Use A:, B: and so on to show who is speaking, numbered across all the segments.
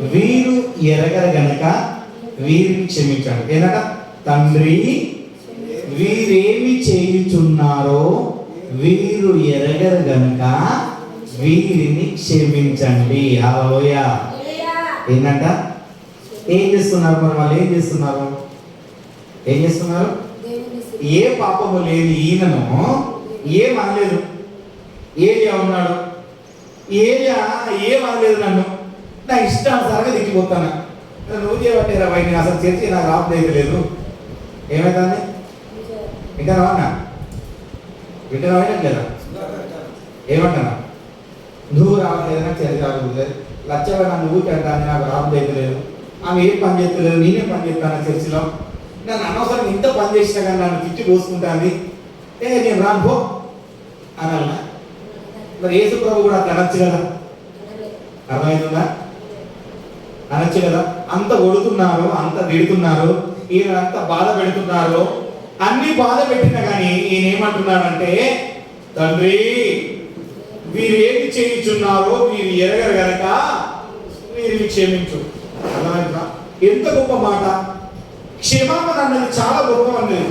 A: వీరు ఎరగరు గనక వీరిని క్షమించాడు. ఏనట తండ్రి వీరేమి చేయుచున్నారో వీరు ఎరగరు గనక వీరిని క్షమించండి. హలోయ ఏంటంట? ఏం చేస్తున్నారు మరి వాళ్ళు? ఏం చేస్తున్నారు? ఏం చేస్తున్నారు? ఏ పాపము లేదు ఈయనను ఏం అనలేదు. ఏలియా ఉన్నాడు. ఏలియా ఏం అనలేదు నన్ను? నా ఇష్టానుసారంగా దిక్కిపోతాను నువ్వు చేయబట్టే బయట అసలు చేసి నాకు రావట్లేదు లేదు. ఏమైందండి? ఇంకా రావన్నా ఇంకా రావట్లేదా ఏమంటున్నా? నువ్వు రావట్లేదు నాకు చర్చి రావట్లేదు లచ్చగా నన్ను ఊరికెళ్తాను నాకు రావట్లేదు లేదు. ఆమె ఏం పని చేస్తలేదు నేనే పని చేస్తాను చర్చిలో. నన్ను అనవసరం ఇంత పని చేసినా కానీ నన్ను తిట్టి పోసుకుంటాంది ఏ నేను రాను అనాలనా? మరి యేసు ప్రభు కూడా అట్లా అనొచ్చు కదా. అర్థమవుతుందా అనొచ్చు కదా అంత కొడుతున్నారు అంత తిడుతున్నారు ఈయన అంత బాధ పెడుతున్నారు అన్ని బాధ పెట్టినా కానీ ఈయన ఏమంటున్నాడంటే తండ్రి వీరు చేయించున్నారో వీరు ఎరగరు గనక వీరిని క్షమించు. అర్థమైందా? ఎంత గొప్ప మాట. క్షమాపణ అన్నది చాలా గొప్ప అన్నది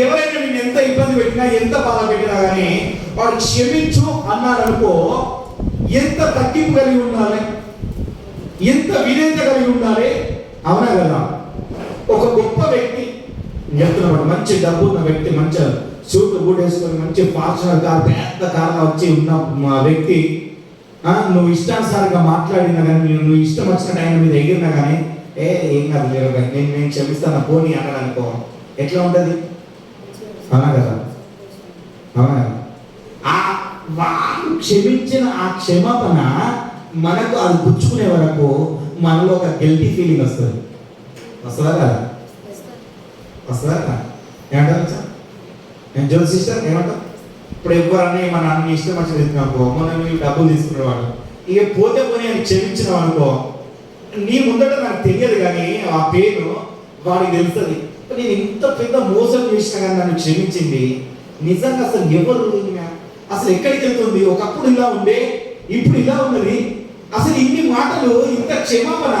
A: ఎవరైనా నేను ఎంత ఇబ్బంది పెట్టినా ఎంత బాధ పెట్టినా కానీ వాడు క్షమించు అన్నాడు అనుకో ఎంత తగ్గింపు కలిగి ఉండాలి? ఎంత వినేత కలిగి ఉండాలి? అవునా కదా? ఒక గొప్ప వ్యక్తి చెప్తున్నమాట మంచి డబ్బు ఉన్న వ్యక్తి మంచి సూట్ బూట్ వేసుకొని మంచి ఫార్చునర్ కార్ పెద్ద కార్లో వచ్చి ఉన్న మా వ్యక్తి నువ్వు ఇష్టానుసారంగా మాట్లాడినా కానీ నువ్వు నువ్వు ఇష్టం వచ్చిన టైం మీద ఎగిరినా కానీ ఏ ఏం కాదు లేవు కానీ నేను నేను క్షమిస్తాను పోనీ అన్నాడు ఎట్లా ఉంటుంది? అవునా కదా? అవునా ఆ వాళ్ళు క్షమించిన ఆ క్షమాపణ మనకు అది పుచ్చుకునే వరకు మనలో ఒక గిల్టీ ఫీలింగ్ వస్తుంది. వస్తుందా కదా? వస్తుందా కదా? ఏమంటారు సార్ నేను జోల్ సిస్టర్ ఏమంటావు? ఇప్పుడు ఎవరన్నా మన అన్ని ఇష్టం వచ్చింది అనుకో మనం డబ్బులు తీసుకునేవాడు ఇక పోతే పోనీ అని క్షమించిన అనుకో నీ ముందట నాకు తెలియదు కానీ ఆ పేరు వాడికి తెలుస్తుంది. నేను ఇంత పెద్ద మోసం చేసినా కానీ నన్ను క్షమించింది నిజంగా అసలు ఎవరు అసలు ఎక్కడికి వెళ్తుంది? ఒకప్పుడు ఇలా ఉండే ఇప్పుడు ఇలా ఉన్నది. అసలు ఇన్ని మాటలు ఇంత క్షమాపణ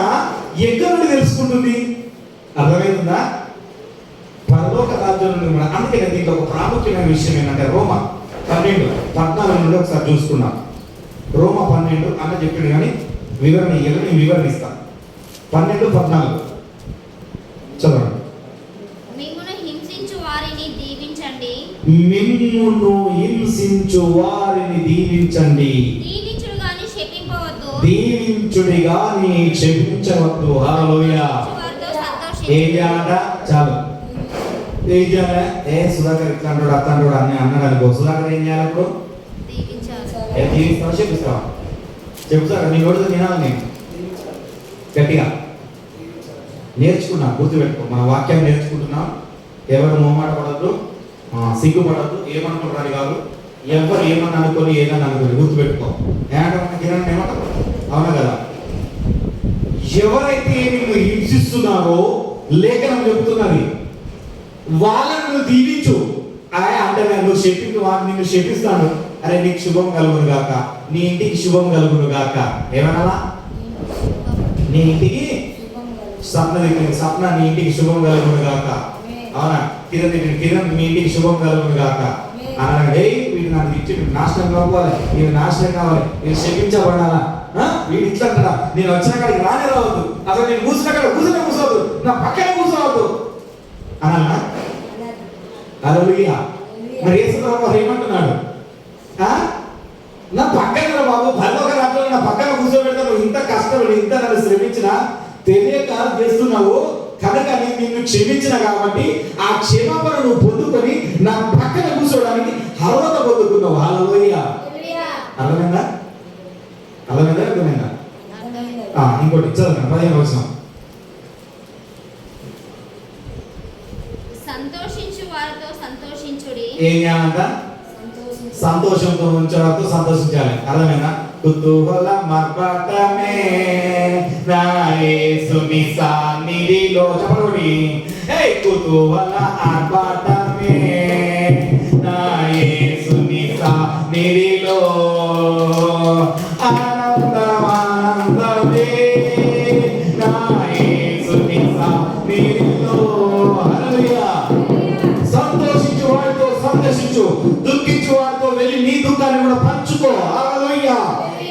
A: ఎక్కడి నుండి తెలుసుకుంటుంది? అర్థమవుతుందా పరలోక రాజ్యం నుండి మన అందుకే దీంట్లో ఒక ప్రాముఖ్యమైన విషయం ఏంటంటే రోమ పన్నెండు పద్నాలుగు నుండి ఒకసారి చూసుకున్నాం రోమ పన్నెండు అన్న చెప్పాడు కానీ వివరణ ఇవ్వాలి నేను వివరణ ఇస్తాను పన్నెండు పద్నాలుగు. చదవండి.
B: మిమ్మును హింసించు వారిని దీవించండి.
A: దీవించుడిగా నీ క్షమించవద్దు.
B: హలోయ
A: ఏజాట చాలు. ఏం ఏ సుధాకర్ ఇట్లా అంటాడు అంటాడు అని అన్నాడు అనుకో. సుధాకర్ ఏం చేయాలి ఇప్పుడు?
B: దీవించాలి
A: ఏ చెప్పిస్తావా నీ నోటితో తినాలి నేను. గట్టిగా. నేర్చుకున్నా గుర్తుపెట్టుకో మన వాక్యం నేర్చుకుంటున్నాం. ఎవరు మొహమాట పడద్దు సిగ్గుపడద్దు ఏమనుకుంటారు కాదు. ఎవరు ఏమని అనుకొని ఏదని అనుకొని గుర్తుపెట్టుకో. ఏమంటారు ఏమంటారు అవునా కదా? ఎవరైతే నిన్ను హింసిస్తున్నారో లేఖనం చెప్తున్నది వాళ్ళని నువ్వు దీవించు. అరే అంటే నేను నువ్వు చెప్పి వాడిని నిన్ను శపిస్తాను అరే నీకు శుభం కలుగును గాక. నీ ఇంటికి శుభం కలుగును గాక. ఏమనాలా? నీ ఇంటికి స్వప్న దగ్గర స్వప్న నీ ఇంటికి శుభం కలుగును గాక. అవునా? కిరణ్ కిరణ్ మీ ఇంటికి శుభం కలుగును గాక. అన్నాడు. వీడు నాకు ఇచ్చి నాశనం కావాలి. వీడు నాశనం కావాలి. వీడు శపించబడాలా? ఆ? వీడు ఇట్లా అంటాడా? నేను వచ్చిన కాడికి రానే రావద్దు. అసలు నేను కూర్చున్న కాడ కూర్చునే కూర్చోవద్దు. నా పక్కన కూర్చోవద్దు. అలలుయా మరి వారు ఏమంటున్నాడు? ఆ? నా పక్కన బాబు. పరలోక రాజ్యంలో నా పక్కన కూర్చోబెడతా నువ్వు ఇంత కష్టపడి ఇంత నన్ను శ్రమించినా తెలియక చేస్తున్నావు కనుక నేను నిన్ను క్షమించిన కాబట్టి ఆ క్షమాపణ నువ్వు పొందుకొని నా పక్కన కూర్చోవడానికి అర్హత పొందుకున్నావు. హల్లెలూయ అర్థమైందా? అర్థమైందా? అర్థమైందా? ఇంకోటి చదవండి. పదిహేను వచ్చిన
B: సంతోషించు వారితో సంతోషించుడి.
A: ఏం చేయాలంట? సంతోషంతో ఉంచడంతో సంతోషించాలి. అర్థమైనా కుతూహల మర్పటమే నా యేసుని నీడిలో చెప్పండి హే కుతూహల ఆర్భాటమే. నా యేసుని నీడిలో. ఆనందం సంతోషించు వారితో సంతోషించు. వెళ్ళి నీ దుఃఖాన్ని కూడా పంచుకో. హల్లెలూయా.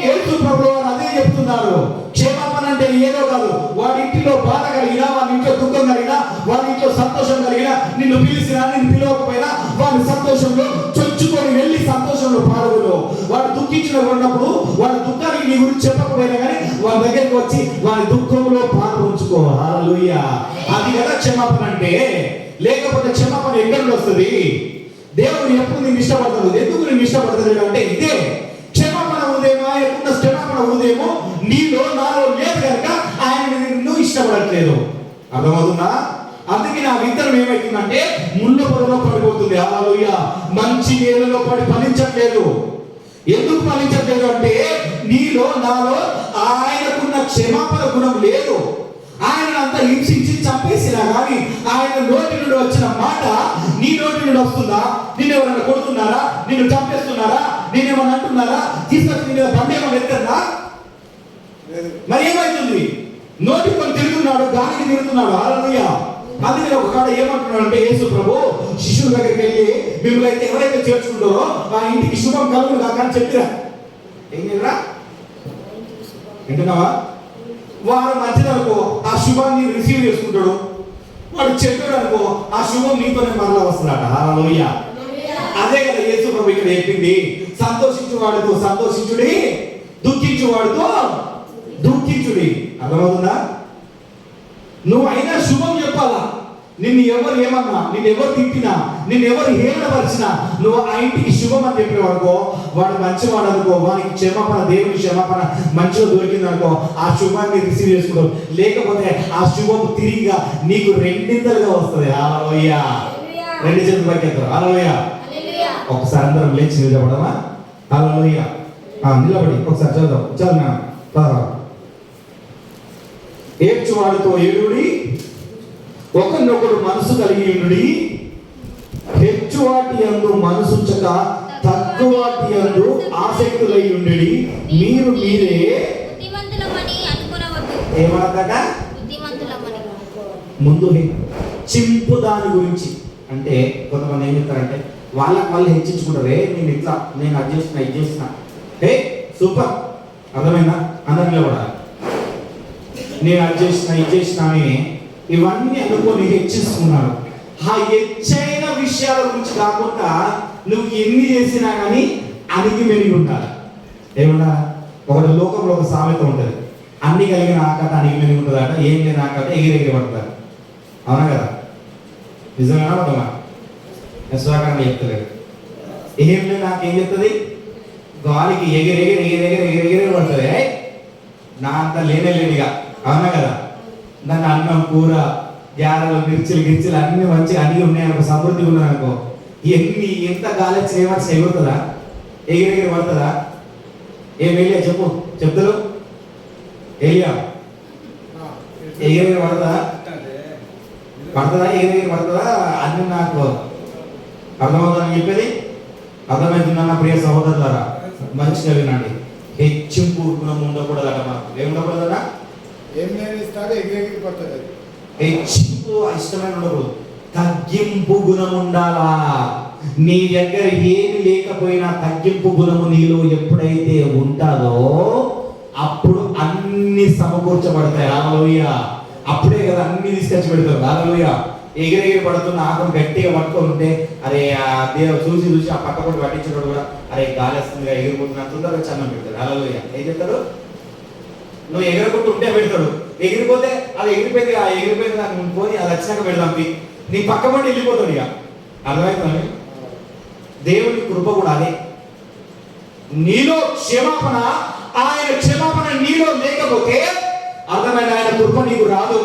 A: యేసు ప్రభువు అదే చెప్తున్నారు. క్షేమాపణ అంటే ఏదో కాదు. వాడి ఇంటిలో బాధ కలిగి సంతోషం కలిగిన నిన్ను పిలిచినా నిన్ను పిలవకపోయినా వాడి సంతోషంలో చొచ్చుకొని వెళ్ళి సంతోషంలో పాల్గొను వాడు దుఃఖించిన ఉన్నప్పుడు వాడి దుఃఖానికి నీ గురించి చెప్పకపోయినా కానీ వాడి దగ్గరికి వచ్చి వాడి దుఃఖంలో పాలు ఉంచుకో అది కదా క్షమాపణ అంటే. లేకపోతే క్షమాపణ ఎక్కడి వస్తుంది? దేవుడు ఎప్పుడు నేను ఇష్టపడతాడు? ఎందుకు నేను ఇష్టపడతాడు అంటే ఇదే. క్షమాపణ ఉదయమా? ఎప్పుడు క్షమాపణ ఉదయమో? నీలో నాలో లేదు కనుక ఆయన నిన్ను ఇష్టపడట్లేదు. అర్థమవుతుందా? అందుకే నా విత్తనం ఏమైతుందంటే ముళ్ళ పొదలో పడిపోతుంది. అలలోయ మంచి నేలలో పడి ఫలించట్లేదు. ఎందుకు ఫలించట్లేదు అంటే నీలో నాలో ఆయనకున్న క్షమాపణ గుణం లేదు. ఆయన అంత హింసించి చంపేసినా కానీ ఆయన నోటి నుండి వచ్చిన మాట నీ నోటి నుండి వస్తుందా? నిన్ను ఎవరైనా కొడుతున్నారా? నిన్ను చంపేస్తున్నారా? నేనేమన్నా అంటున్నారా? తీసుకొచ్చి నీ మీద బండి ఏమైనా మరి ఏమైతుంది? నోటి కొన్ని తిరుగుతున్నాడు గాలికి తిరుగుతున్నాడు. ఆలయ అందుకని ఒక కాడ ఏమంటున్నాడు అంటే యేసు ప్రభు శిష్యుల దగ్గరికి వెళ్ళి మిమ్మల్ని అయితే ఎవరైతే చేర్చుకుంటారో మా ఇంటికి శుభం కలుగును కాక అని చెప్పిరా. ఏం చెప్పరా వింటున్నావా? వారి మధ్యన అనుకో ఆ శుభాన్ని రిసీవ్ చేసుకుంటాడు. వాడు చెప్పాడు అనుకో ఆ శుభం నీతోనే మరలా వస్తున్నాడు. హల్లెలూయా. అదే కదా యేసు ప్రభు ఇక్కడ చెప్పింది. సంతోషించు వాడితో సంతోషించుడి దుఃఖించు వాడితో దుఃఖించుడి. అర్థమవుతుందా? నువ్వు అయినా శుభం చెప్పాలా? నిన్ను ఎవరు ఏమన్నా నిన్ను ఎవరు తిట్టినా నిన్ను ఎవరు హేళనపరిచినా నువ్వు ఆ ఇంటికి శుభం అని చెప్పిన అనుకో వాడు మంచివాడు అనుకో వానికి క్షమాపణ దేవుని క్షమాపణ మంచిగా దొరికింది అనుకో ఆ శుభాన్ని రిసీవ్ చేసుకో లేకపోతే ఆ శుభం తిరిగిగా నీకు రెండింతలుగా వస్తుంది. ఆలోయ రెండు చేతులు పైకెత్తారు
B: హల్లెలూయా.
A: ఒకసారి అందరం లేచి నిలబడమా ఆ నిలబడి ఒకసారి చదువు చదువు పదరా ఏడ్చువాడితో ఏడుడి ఒకరినొకడు మనసు కలిగి ఉండుడి హెచ్చువాటి అందు మనసుంచక తక్కువాటి అందు ఆసక్తులై ఉండుడి మీరు మీరే
B: బుద్ధిమంతులమని
A: ముందు చింపు దాని గురించి. అంటే కొంతమంది ఏం చెప్తారంటే వాళ్ళకి వాళ్ళు హెచ్చించుకుంటారు ఏ నేను ఇట్లా నేను అది చేసిన ఇది చేసిన హే సూపర్ అర్థమైందా? అందరిలో కూడా నేను అది చేసిన ఇది చేసిన అని ఇవన్నీ అనుకొని హెచ్చించుకున్నాడు ఆ హెచ్చైన విషయాల గురించి కాకుండా నువ్వు ఎన్ని చేసినా కానీ అడిగి మెలిగి ఉండాలి ఏమన్నా? ఒకటి లోకంలో ఒక సామెత ఉంటుంది. అన్ని కలిగిన ఆకట అడిగి మెరిగి ఉంటుందట ఏం లేని ఆకట ఎగిరెగిరి పడతారు. అవునా కదా? నిజంగా అర్థమా విశ్వాకాన్ని చెప్తలేదు ఏం లేదు నాకేం చెప్తుంది? గాలికి ఎగిరెగిరి ఎగిరెగిరి ఎగిరెగిరి పడుతుంది. నా అంత లేనే లేనిగా. అవునా కదా? దాని అన్నం కూర గ్యారలు మిర్చిలు గిర్చిలు అన్ని మంచిగా అన్ని ఉన్నాయనుకో సమృద్ధి ఉన్నాయనుకో ఎన్ని ఎంత గాలి చేయవలసి ఏమొచ్చినా ఎగురుతుందా? ఎగిరి ఎగిరి పడుతుందా? ఏం వెళ్ళా చెప్పు. చెప్తారు వెళ్ళా. ఎగిరి పడుతుందా? పడుతుందా? ఎగిరి ఎగిరి పడుతుందా? అన్ని నాకు అర్థమవుతుందని చెప్పేది. అర్థమవుతుందన్న ప్రియ సహోదరులారా? మంచిగా వినండి. హెచ్చింపు గుణం ఉండకూడదట మనకు ఏం ఉండకూడదట?
C: ఏం నేను ఇస్తాడు ఎగిరెగిరిపోతుంది అది.
A: హెచ్చింపు ఇష్టమైన ఉండకూడదు. తగ్గింపు గుణం ఉండాలా? నీ దగ్గర ఏమి లేకపోయినా తగ్గింపు గుణము నీలో ఎప్పుడైతే ఉంటాదో అప్పుడు అన్ని సమకూర్చబడతాయి. రామలోయ అప్పుడే కదా అన్ని తీసుకొచ్చి పెడతారు రామలోయ ఎగిరెగిరి పడుతున్న ఆకును గట్టిగా పట్టుకొని ఉంటే అరే ఆ దేవుడు చూసి చూసి ఆ పక్క పొట్టి పట్టించినప్పుడు కూడా అరే గాలి వస్తుంది ఎగిరిపోతున్నా తొందరగా చన్నం పెడతారు. రామలోయ ఏం చెప్తారు? నువ్వు ఎగరకుంటూ పెడతాడు. ఎగిరిపోతే అది ఎగిరిపోయింది ఆ ఎగిరిపోయింది దాన్ని నువ్వు పోని అది వచ్చాక పెడదాం నీ పక్క పండి వెళ్ళిపోతాడు ఇక. అర్థమవుతుంది దేవుని కృప కూడా అదే. నీలో క్షమాపణ ఆయన క్షమాపణ నీలో లేకపోతే అర్థమైన ఆయన కృప నీకు రాదు.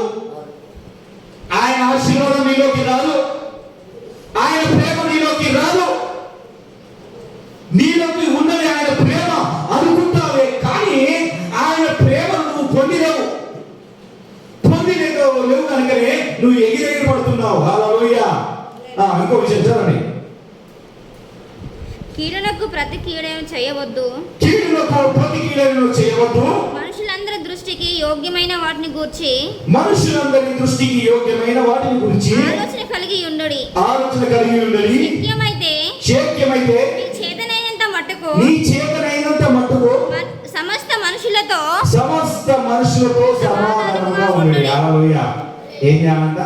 A: ఆయన ఆశీర్వాదం నీలోకి రాదు. ఆయన ప్రేమ నీలోకి రాదు. నీలోకి కనుకనే నువ్వు ఎగిరెగిరి పడుతున్నావు హల్లెలూయా ఆ ఇంకో విషయం చదవండి.
B: కీడునకు ప్రతి కీడను చేయవద్దు.
A: కీడులకు ప్రతి కీడును చేయవద్దు.
B: మనుషులందరి దృష్టికి యోగ్యమైన వాటిని గూర్చి
A: మనుషులందరి దృష్టికి యోగ్యమైన వాటిని గురించి
B: ఆలోచన కలిగి ఉండుడి.
A: ఆలోచన కలిగి ఉండాలి
B: ముఖ్యమైతే
A: శక్యమైతే
B: మీ చేతనైనంత మట్టుకు
A: నీ చేతనైనంత మట్టుకు
B: సమస్త మనుషులతో
A: సమస్త సమస్త మనుషులతో సమాధానంగా ఉండండి. హల్లెలూయా ఏం చేయాలంట?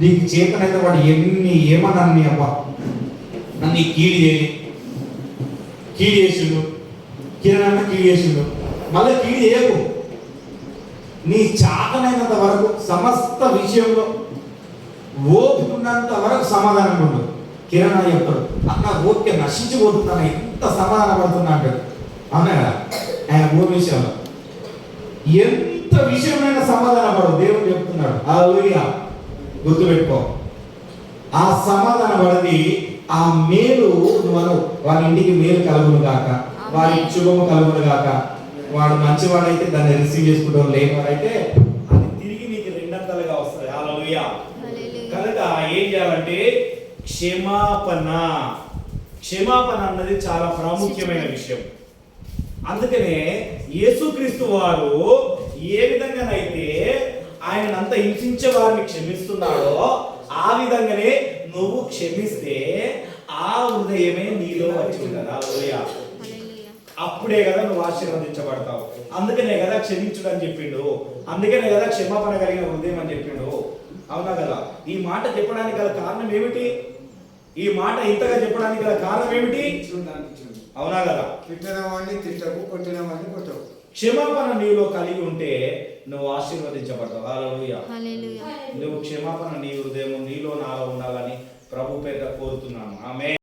A: నీకు చేతనైతే వాడు ఎన్ని ఏమన్నాను నీ అబ్బా? నన్ను కీలు చేయి. కీలు చేసిండు. కిరణ్ కీలు చేసిండు. మళ్ళీ కీడి చేయకు. నీ చాతనైనంత వరకు సమస్త విషయంలో ఓపుకున్నంత వరకు సమాధానం ఉండు. కిరణ్ అని చెప్తాడు. అన్న ఓకే నశించిపోతున్నాను ఎంత సమాధాన పడుతున్నా అంటాడు. అవునా? కదా ఆయన భూమి విషయంలో. ఎంత విషయమైన సమాధాన పడు దేవుడు చెప్తున్నాడు. ఆ గుర్తుపెట్టుకో. ఆ సమాధాన పడది ఆ మేలు నువ్వు వారి ఇంటికి మేలు కలుగును గాక. వారి శుభము కలుగును గాక. వాడు మంచివాడైతే దాన్ని రిసీవ్ చేసుకుంటాం లేనివాడైతే అది తిరిగి నీకు రెండంతలుగా వస్తుంది. హల్లెలూయా. కనుక ఏం చేయాలంటే క్షమాపణ. క్షమాపణ అన్నది చాలా ప్రాముఖ్యమైన విషయం. అందుకనే యేసుక్రీస్తు వారు ఏ విధంగానైతే ఆయన అంత హింసించే వారిని క్షమిస్తున్నాడో ఆ విధంగానే నువ్వు క్షమిస్తే ఆ హృదయమే నీలో వచ్చి కదా హృదయ అప్పుడే కదా నువ్వు ఆశీర్వదించబడతావు. అందుకనే కదా క్షమించుడు అని చెప్పిండు. అందుకనే కదా క్షమాపణ కలిగిన హృదయం అని చెప్పిండు. అవునా కదా? ఈ మాట చెప్పడానికి గల కారణం ఏమిటి? ఈ మాట ఇంతగా చెప్పడానికి గల కారణం ఏమిటి? అవునా కదా?
C: తిట్టిన వాడిని తిట్టకు కొట్టిన వాడిని కొట్టకు.
A: క్షమాపణ నీలో కలిగి ఉంటే నువ్వు ఆశీర్వదించబడతావు. నువ్వు క్షమాపణ నీ హృదయం నీలో నాలో ఉండాలని ప్రభు పేద కోరుతున్నాను. ఆమె